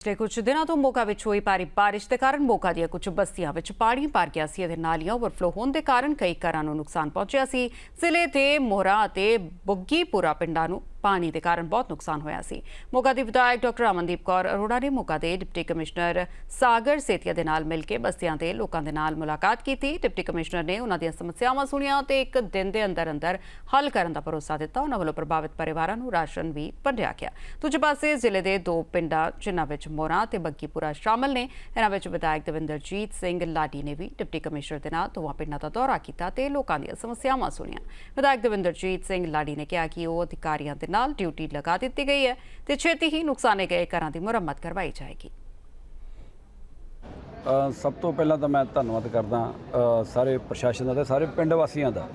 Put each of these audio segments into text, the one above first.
ਪਿਛਲੇ ਕੁਝ ਦਿਨਾਂ ਤੋਂ ਮੋਗਾ ਵਿੱਚ ਹੋਈ ਭਾਰੀ ਬਾਰਿਸ਼ ਦੇ ਕਾਰਨ ਮੋਗਾ ਦੀਆਂ ਕੁਝ ਬਸਤੀਆਂ ਵਿੱਚ ਪਾਣੀ ਭਰ ਗਿਆ ਸੀ ਅਤੇ ਨਾਲੀਆਂ ਓਵਰਫਲੋ ਹੋਣ ਦੇ ਕਾਰਨ ਕਈ ਘਰਾਂ ਨੂੰ ਨੁਕਸਾਨ ਪਹੁੰਚਿਆ ਸੀ। ਜ਼ਿਲ੍ਹੇ ਦੇ ਮੋਹਰਾ ਅਤੇ ਬੁੱਗੀਪੁਰਾ ਪਿੰਡਾਂ ਨੂੰ ਪਾਣੀ ਦੇ ਕਾਰਨ ਬਹੁਤ ਨੁਕਸਾਨ ਹੋਇਆ ਸੀ। ਮੋਗਾ ਦੀ ਵਿਧਾਇਕ ਡਾਕਟਰ ਅਮਨਦੀਪ ਕੌਰ ਅਰੋੜਾ ਨੇ ਮੋਗਾ ਦੇ ਡਿਪਟੀ ਕਮਿਸ਼ਨਰ ਸਾਗਰ ਸੇਤੀਆ ਦੇ ਨਾਲ ਮਿਲ ਕੇ ਬਸਤੀਆਂ ਦੇ ਲੋਕਾਂ ਦੇ ਨਾਲ ਮੁਲਾਕਾਤ ਕੀਤੀ। ਡਿਪਟੀ ਕਮਿਸ਼ਨਰ ਨੇ ਉਹਨਾਂ ਦੀਆਂ ਸਮੱਸਿਆਵਾਂ ਸੁਣੀਆਂ ਤੇ ਇੱਕ ਦਿਨ ਦੇ ਅੰਦਰ ਅੰਦਰ ਹੱਲ ਕਰਨ ਦਾ ਭਰੋਸਾ ਦਿੱਤਾ। ਉਹਨਾਂ ਵੱਲੋਂ ਪ੍ਰਭਾਵਿਤ ਪਰਿਵਾਰਾਂ ਨੂੰ ਰਾਸ਼ਨ ਵੀ ਵੰਡਿਆ ਗਿਆ। ਦੂਜੇ ਪਾਸੇ ਜ਼ਿਲ੍ਹੇ ਦੇ ਦੋ ਪਿੰਡਾਂ, ਜਿਨ੍ਹਾਂ ਵਿੱਚ ਮੋਰਾ ਤੇ ਬੱਗੀਪੁਰਾ ਸ਼ਾਮਲ ਨੇ, ਇਹਨਾਂ ਵਿੱਚ ਵਿਧਾਇਕ ਦਵਿੰਦਰਜੀਤ ਸਿੰਘ ਲਾਡੀ ਨੇ ਵੀ ਡਿਪਟੀ ਕਮਿਸ਼ਨਰ ਦੇ ਨਾਲ ਦੋਵਾਂ ਪਿੰਡਾਂ ਦਾ ਦੌਰਾ ਕੀਤਾ ਤੇ ਲੋਕਾਂ ਦੀਆਂ ਸਮੱਸਿਆਵਾਂ ਸੁਣੀਆਂ। ਵਿਧਾਇਕ ਦਵਿੰਦਰਜੀਤ ਸਿੰਘ ਲਾਡੀ ਨੇ ਕਿਹਾ ਕਿ ਉਹ ਅਧਿਕਾਰੀਆਂ ਦੇ ਨਾਲ ਡਿਊਟੀ ਲਗਾ ਦਿੱਤੀ ਗਈ ਹੈ ਤੇ ਛੇਤੀ ਹੀ ਨੁਕਸਾਨੇ ਗਏ ਘਰਾਂ ਦੀ ਮੁਰੰਮਤ ਕਰਵਾਈ ਜਾਏਗੀ। ਸਭ ਤੋਂ ਪਹਿਲਾਂ ਤਾਂ ਮੈਂ ਧੰਨਵਾਦ ਕਰਦਾ ਸਾਰੇ ਪ੍ਰਸ਼ਾਸਨ ਦਾ ਤੇ ਸਾਰੇ ਪਿੰਡ ਵਾਸੀਆਂ ਦਾ,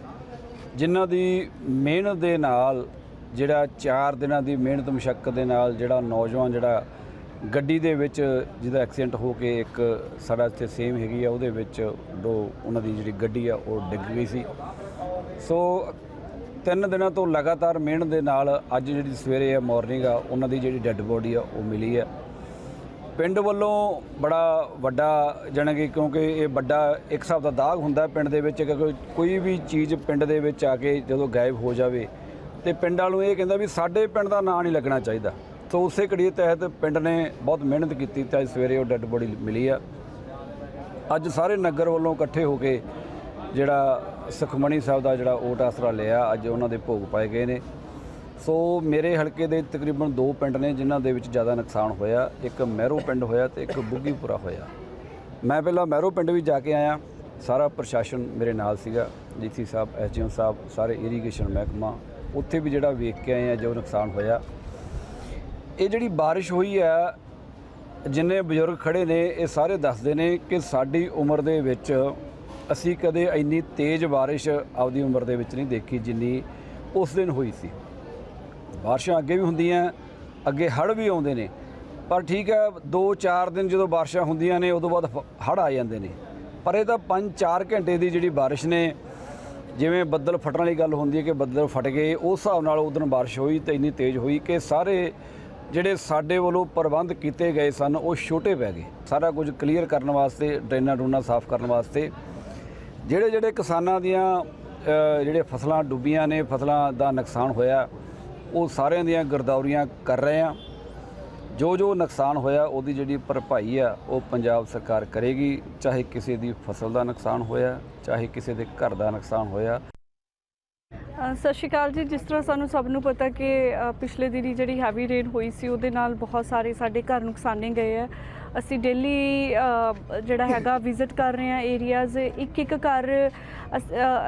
ਜਿਨ੍ਹਾਂ ਦੀ ਮਿਹਨਤ ਦੇ ਨਾਲ, ਜਿਹੜਾ 4 ਦਿਨਾਂ ਦੀ ਮਿਹਨਤ ਮੁਸ਼ਕਲ ਦੇ ਨਾਲ ਜਿਹੜਾ ਨੌਜਵਾਨ ਜਿਹੜਾ ਗੱਡੀ ਦੇ ਵਿੱਚ ਜਿਹਦਾ ਐਕਸੀਡੈਂਟ ਹੋ ਕੇ ਇੱਕ ਸਾਡਾ ਇੱਥੇ ਸੇਮ ਹੈਗੀ ਆ, ਉਹਦੇ ਵਿੱਚ ਦੋ ਉਹਨਾਂ ਦੀ ਜਿਹੜੀ ਗੱਡੀ ਆ, ਉਹ ਡਿੱਗ ਗਈ ਸੀ। ਸੋ ਤਿੰਨ ਦਿਨਾਂ ਤੋਂ ਲਗਾਤਾਰ ਮਿਹਨਤ ਦੇ ਨਾਲ ਅੱਜ ਜਿਹੜੀ ਸਵੇਰੇ ਆ ਮਾਰਨਿੰਗ ਆ, ਉਹਨਾਂ ਦੀ ਜਿਹੜੀ ਡੈੱਡ ਬੋਡੀ ਆ, ਉਹ ਮਿਲੀ ਆ ਪਿੰਡ ਵੱਲੋਂ ਬੜਾ ਵੱਡਾ ਜਾਣੀ ਕਿ ਕਿਉਂਕਿ ਇਹ ਵੱਡਾ ਇੱਕ ਹਿਸਾਬ ਦਾ ਦਾਗ ਹੁੰਦਾ ਪਿੰਡ ਦੇ ਵਿੱਚ ਕਿ ਕੋਈ- ਕੋਈ ਵੀ ਚੀਜ਼ ਪਿੰਡ ਦੇ ਵਿੱਚ ਆ ਕੇ ਜਦੋਂ ਗਾਇਬ ਹੋ ਜਾਵੇ ਤੇ ਪਿੰਡ ਵਾਲੋਂ ਇਹ ਕਹਿੰਦਾ ਵੀ ਸਾਡੇ ਪਿੰਡ ਦਾ ਨਾਂ ਨਹੀਂ ਲੱਗਣਾ ਚਾਹੀਦਾ। ਸੋ ਉਸੇ ਕੜੀ ਤਹਿਤ ਪਿੰਡ ਨੇ ਬਹੁਤ ਮਿਹਨਤ ਕੀਤੀ ਤੇ ਅੱਜ ਸਵੇਰੇ ਉਹ ਡੈੱਡ ਬੋਡੀ ਮਿਲੀ ਆ। ਅੱਜ ਸਾਰੇ ਨਗਰ ਵੱਲੋਂ ਇਕੱਠੇ ਹੋ ਕੇ ਜਿਹੜਾ ਸੁਖਮਣੀ ਸਾਹਿਬ ਦਾ ਜਿਹੜਾ ਓਟ ਆਸਰਾ ਲਿਆ, ਅੱਜ ਉਹਨਾਂ ਦੇ ਭੋਗ ਪਾਏ ਗਏ ਨੇ। ਸੋ ਮੇਰੇ ਹਲਕੇ ਦੇ ਤਕਰੀਬਨ ਦੋ ਪਿੰਡ ਨੇ ਜਿਨ੍ਹਾਂ ਦੇ ਵਿੱਚ ਜ਼ਿਆਦਾ ਨੁਕਸਾਨ ਹੋਇਆ। ਇੱਕ ਮਹਿਰੋ ਪਿੰਡ ਹੋਇਆ ਤੇ ਇੱਕ ਬੁੱਗੀਪੁਰਾ ਹੋਇਆ। ਮੈਂ ਪਹਿਲਾਂ ਮਹਿਰੋ ਪਿੰਡ ਵੀ ਜਾ ਕੇ ਆਇਆ। ਸਾਰਾ ਪ੍ਰਸ਼ਾਸਨ ਮੇਰੇ ਨਾਲ ਸੀਗਾ। ਡੀਸੀ ਸਾਹਿਬ, ਐਸਡੀਐਮ ਸਾਹਿਬ, ਸਾਰੇ ਇਰੀਗੇਸ਼ਨ ਮਹਿਕਮਾ, ਉੱਥੇ ਵੀ ਜਿਹੜਾ ਵੇਖ ਕੇ ਆਏ ਆ ਜੋ ਨੁਕਸਾਨ ਹੋਇਆ। ਇਹ ਜਿਹੜੀ ਬਾਰਿਸ਼ ਹੋਈ ਹੈ ਜਿੰਨੇ ਬਜ਼ੁਰਗ ਖੜੇ ਨੇ, ਇਹ ਸਾਰੇ ਦੱਸਦੇ ਨੇ ਕਿ ਸਾਡੀ ਉਮਰ ਦੇ ਵਿੱਚ ਅਸੀਂ ਕਦੇ ਇੰਨੀ ਤੇਜ਼ ਬਾਰਿਸ਼ ਆਪਦੀ ਉਮਰ ਦੇ ਵਿੱਚ ਨਹੀਂ ਦੇਖੀ ਜਿੰਨੀ ਉਸ ਦਿਨ ਹੋਈ ਸੀ। ਬਾਰਿਸ਼ਾਂ ਅੱਗੇ ਵੀ ਹੁੰਦੀਆਂ, ਅੱਗੇ ਹੜ੍ਹ ਵੀ ਆਉਂਦੇ ਨੇ। ਪਰ ਠੀਕ ਹੈ 2-4 ਦਿਨ ਜਦੋਂ ਬਾਰਿਸ਼ਾਂ ਹੁੰਦੀਆਂ ਨੇ, ਉਦੋਂ ਬਾਅਦ ਹੜ੍ਹ ਆ ਜਾਂਦੇ ਨੇ। ਪਰ ਇਹ ਤਾਂ 5-4 ਘੰਟੇ ਦੀ ਜਿਹੜੀ ਬਾਰਿਸ਼ ਨੇ, ਜਿਵੇਂ ਬੱਦਲ ਫਟਣ ਵਾਲੀ ਗੱਲ ਹੁੰਦੀ ਹੈ ਕਿ ਬੱਦਲ ਫਟ ਗਏ, ਉਸ ਹਿਸਾਬ ਨਾਲ ਉਦੋਂ ਬਾਰਿਸ਼ ਹੋਈ ਤੇ ਇੰਨੀ ਤੇਜ਼ ਹੋਈ ਕਿ ਸਾਰੇ ਜਿਹੜੇ ਸਾਡੇ ਵੱਲੋਂ ਪ੍ਰਬੰਧ ਕੀਤੇ ਗਏ ਸਨ, ਉਹ ਛੋਟੇ ਪੈ ਗਏ। ਸਾਰਾ ਕੁਝ ਕਲੀਅਰ ਕਰਨ ਵਾਸਤੇ ਡਰੇਨਾਂ ਡੂਨਾ ਸਾਫ਼ ਕਰਨ ਵਾਸਤੇ ਜਿਹੜੇ ਜਿਹੜੇ ਕਿਸਾਨਾਂ ਦੀਆਂ ਜਿਹੜੇ ਫਸਲਾਂ ਡੁੱਬੀਆਂ ਨੇ, ਫਸਲਾਂ ਦਾ ਨੁਕਸਾਨ ਹੋਇਆ, ਉਹ ਸਾਰਿਆਂ ਦੀਆਂ ਗਰਦੌਰੀਆਂ ਕਰ ਰਹੇ ਆ ਜੋ ਜੋ ਨੁਕਸਾਨ ਹੋਇਆ, ਉਹਦੀ ਜਿਹੜੀ ਭਰਪਾਈ ਆ, ਉਹ ਪੰਜਾਬ ਸਰਕਾਰ ਕਰੇਗੀ, ਚਾਹੇ ਕਿਸੇ ਦੀ ਫਸਲ ਦਾ ਨੁਕਸਾਨ ਹੋਇਆ, ਚਾਹੇ ਕਿਸੇ ਦੇ ਘਰ ਦਾ ਨੁਕਸਾਨ ਹੋਇਆ। ਸਤਿ ਸ਼੍ਰੀ ਅਕਾਲ ਜੀ। ਜਿਸ ਤਰ੍ਹਾਂ ਸਾਨੂੰ ਸਭ ਨੂੰ ਪਤਾ ਕਿ ਪਿਛਲੇ ਦਿਨੀ ਜਿਹੜੀ ਹੈਵੀ ਰੇਨ ਹੋਈ ਸੀ, ਉਹਦੇ ਨਾਲ ਬਹੁਤ ਸਾਰੇ ਸਾਡੇ ਘਰ ਨੁਕਸਾਨੇ ਗਏ ਆ। ਅਸੀਂ ਡੇਲੀ ਜਿਹੜਾ ਹੈਗਾ ਵਿਜ਼ਿਟ ਕਰ ਰਹੇ ਹਾਂ ਏਰੀਆਜ਼ ਇੱਕ ਇੱਕ ਘਰ,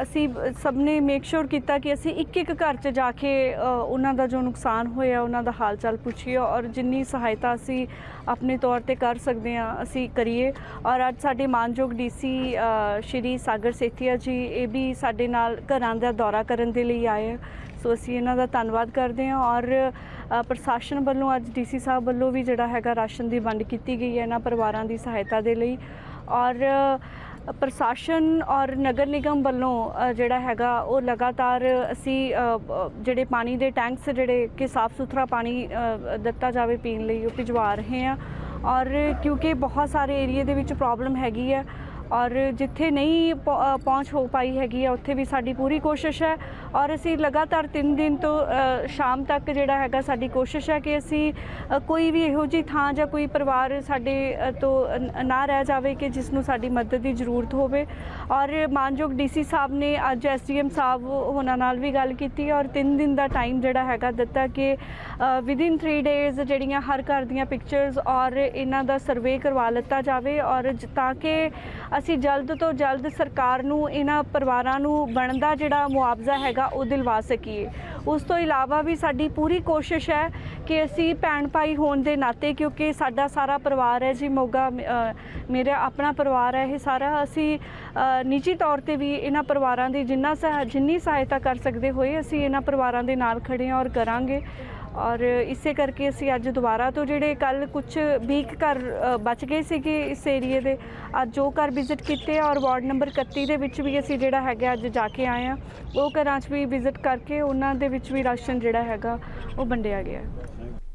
ਅਸੀਂ ਸਭ ਨੇ ਮੇਕ ਸ਼ੋਰ ਕੀਤਾ ਕਿ ਅਸੀਂ ਇੱਕ ਇੱਕ ਘਰ 'ਚ ਜਾ ਕੇ ਉਹਨਾਂ ਦਾ ਜੋ ਨੁਕਸਾਨ ਹੋਇਆ, ਉਹਨਾਂ ਦਾ ਹਾਲ ਚਾਲ ਪੁੱਛੀਏ ਔਰ ਜਿੰਨੀ ਸਹਾਇਤਾ ਅਸੀਂ ਆਪਣੇ ਤੌਰ ਤੇ ਕਰ ਸਕਦੇ ਹਾਂ, ਅਸੀਂ ਕਰੀਏ। ਔਰ ਅੱਜ ਸਾਡੇ ਮਾਨਯੋਗ ਡੀਸੀ ਸ਼੍ਰੀ ਸਾਗਰ ਸੇਥੀਆ ਜੀ, ਇਹ ਵੀ ਸਾਡੇ ਨਾਲ ਘਰਾਂ ਦਾ ਦੌਰਾ ਕਰਨ ਦੇ ਲਈ ਆਏ ਆ। ਸੋ ਅਸੀਂ ਇਹਨਾਂ ਦਾ ਧੰਨਵਾਦ ਕਰਦੇ ਹਾਂ ਔਰ ਪ੍ਰਸ਼ਾਸਨ ਵੱਲੋਂ ਅੱਜ ਡੀਸੀ ਸਾਹਿਬ ਵੱਲੋਂ ਵੀ ਜਿਹੜਾ ਹੈਗਾ ਰਾਸ਼ਨ ਦੀ ਵੰਡ ਕੀਤੀ ਗਈ ਹੈ ਇਹਨਾਂ ਪਰਿਵਾਰਾਂ ਦੀ ਸਹਾਇਤਾ ਦੇ ਲਈ। ਔਰ ਪ੍ਰਸ਼ਾਸਨ ਔਰ ਨਗਰ ਨਿਗਮ ਵੱਲੋਂ ਜਿਹੜਾ ਹੈਗਾ ਉਹ ਲਗਾਤਾਰ ਅਸੀਂ ਜਿਹੜੇ ਪਾਣੀ ਦੇ ਟੈਂਕਸ ਜਿਹੜੇ ਕਿ ਸਾਫ਼ ਸੁਥਰਾ ਪਾਣੀ ਦਿੱਤਾ ਜਾਵੇ ਪੀਣ ਲਈ, ਉਹ ਭਿਜਵਾ ਰਹੇ ਹਾਂ। ਔਰ ਕਿਉਂਕਿ ਬਹੁਤ ਸਾਰੇ ਏਰੀਏ ਦੇ ਵਿੱਚ ਪ੍ਰੋਬਲਮ ਹੈਗੀ ਹੈ ਔਰ ਜਿੱਥੇ ਨਹੀਂ ਪਹੁੰਚ ਹੋ ਪਾਈ ਹੈਗੀ ਆ, ਉੱਥੇ ਵੀ ਸਾਡੀ ਪੂਰੀ ਕੋਸ਼ਿਸ਼ ਹੈ। ਔਰ ਅਸੀਂ ਲਗਾਤਾਰ 3 ਦਿਨ ਤੋਂ ਸ਼ਾਮ ਤੱਕ ਜਿਹੜਾ ਹੈਗਾ ਸਾਡੀ ਕੋਸ਼ਿਸ਼ ਹੈ ਕਿ ਅਸੀਂ ਕੋਈ ਵੀ ਇਹੋ ਜੀ ਥਾਂ ਜਾਂ ਕੋਈ ਪਰਿਵਾਰ ਸਾਡੇ ਤੋਂ ਨਾ ਰਹਿ ਜਾਵੇ ਕਿ ਜਿਸ ਨੂੰ ਸਾਡੀ ਮਦਦ ਦੀ ਜ਼ਰੂਰਤ ਹੋਵੇ। ਔਰ ਮਾਨਯੋਗ ਡੀਸੀ ਸਾਹਿਬ ਨੇ ਅੱਜ ਐਸਡੀਐਮ ਸਾਹਿਬ ਉਹਨਾਂ ਨਾਲ ਵੀ ਗੱਲ ਕੀਤੀ ਔਰ 3 ਦਿਨ ਦਾ ਟਾਈਮ ਜਿਹੜਾ ਹੈਗਾ ਦਿੱਤਾ ਕਿ ਵਿਦਿਨ 3 ਡੇਜ਼ ਜਿਹੜੀਆਂ ਹਰ ਘਰ ਦੀਆਂ ਪਿਕਚਰਸ ਔਰ ਇਹਨਾਂ ਦਾ ਸਰਵੇ ਕਰਵਾ ਲਿੱਤਾ ਜਾਵੇ ਔਰ ਤਾਂ ਕਿ ਅਸੀਂ ਜਲਦ ਤੋਂ ਜਲਦ ਸਰਕਾਰ ਨੂੰ ਇਹਨਾਂ ਪਰਿਵਾਰਾਂ ਨੂੰ ਬਣਦਾ ਜਿਹੜਾ ਮੁਆਵਜ਼ਾ ਹੈਗਾ ਉਹ ਦਿਲਵਾ ਸਕੀਏ। ਉਸ ਤੋਂ ਇਲਾਵਾ ਵੀ ਸਾਡੀ ਪੂਰੀ ਕੋਸ਼ਿਸ਼ ਹੈ ਕਿ ਅਸੀਂ ਭੈਣ ਭਾਈ ਹੋਣ ਦੇ ਨਾਤੇ ਕਿਉਂਕਿ ਸਾਡਾ ਸਾਰਾ ਪਰਿਵਾਰ ਹੈ ਜੀ ਮੋਗਾ ਅ, ਮੇਰਾ ਆਪਣਾ ਪਰਿਵਾਰ ਹੈ ਇਹ ਸਾਰਾ ਅਸੀਂ ਨਿੱਜੀ ਤੌਰ ਤੇ ਵੀ ਇਹਨਾਂ ਪਰਿਵਾਰਾਂ ਦੀ ਜਿੰਨਾ ਸਹਾ ਜਿੰਨੀ ਸਹਾਇਤਾ ਕਰ ਸਕਦੇ ਹੋਏ ਅਸੀਂ ਇਹਨਾਂ ਪਰਿਵਾਰਾਂ ਦੇ ਨਾਲ ਖੜੇ ਹਾਂ ਔਰ ਕਰਾਂਗੇ। ਔਰ ਇਸੇ ਕਰਕੇ ਅਸੀਂ ਅੱਜ ਦੁਬਾਰਾ ਤੋਂ ਜਿਹੜੇ ਕੱਲ ਕੁਝ 20 ਘਰ ਬਚ ਗਏ ਸੀਗੇ ਇਸ ਏਰੀਏ ਦੇ, ਅੱਜ ਉਹ ਘਰ ਵਿਜ਼ਿਟ ਕੀਤੇ ਔਰ ਵਾਰਡ ਨੰਬਰ 31 ਦੇ ਵਿੱਚ ਵੀ ਅਸੀਂ ਜਿਹੜਾ ਹੈਗਾ ਅੱਜ ਜਾ ਕੇ ਆਏ ਆ। ਉਹ ਘਰਾਂ 'ਚ ਵੀ ਵਿਜ਼ਿਟ ਕਰਕੇ ਉਹਨਾਂ ਦੇ ਵਿੱਚ ਵੀ ਰਾਸ਼ਨ ਜਿਹੜਾ ਹੈਗਾ ਉਹ ਵੰਡਿਆ ਗਿਆ।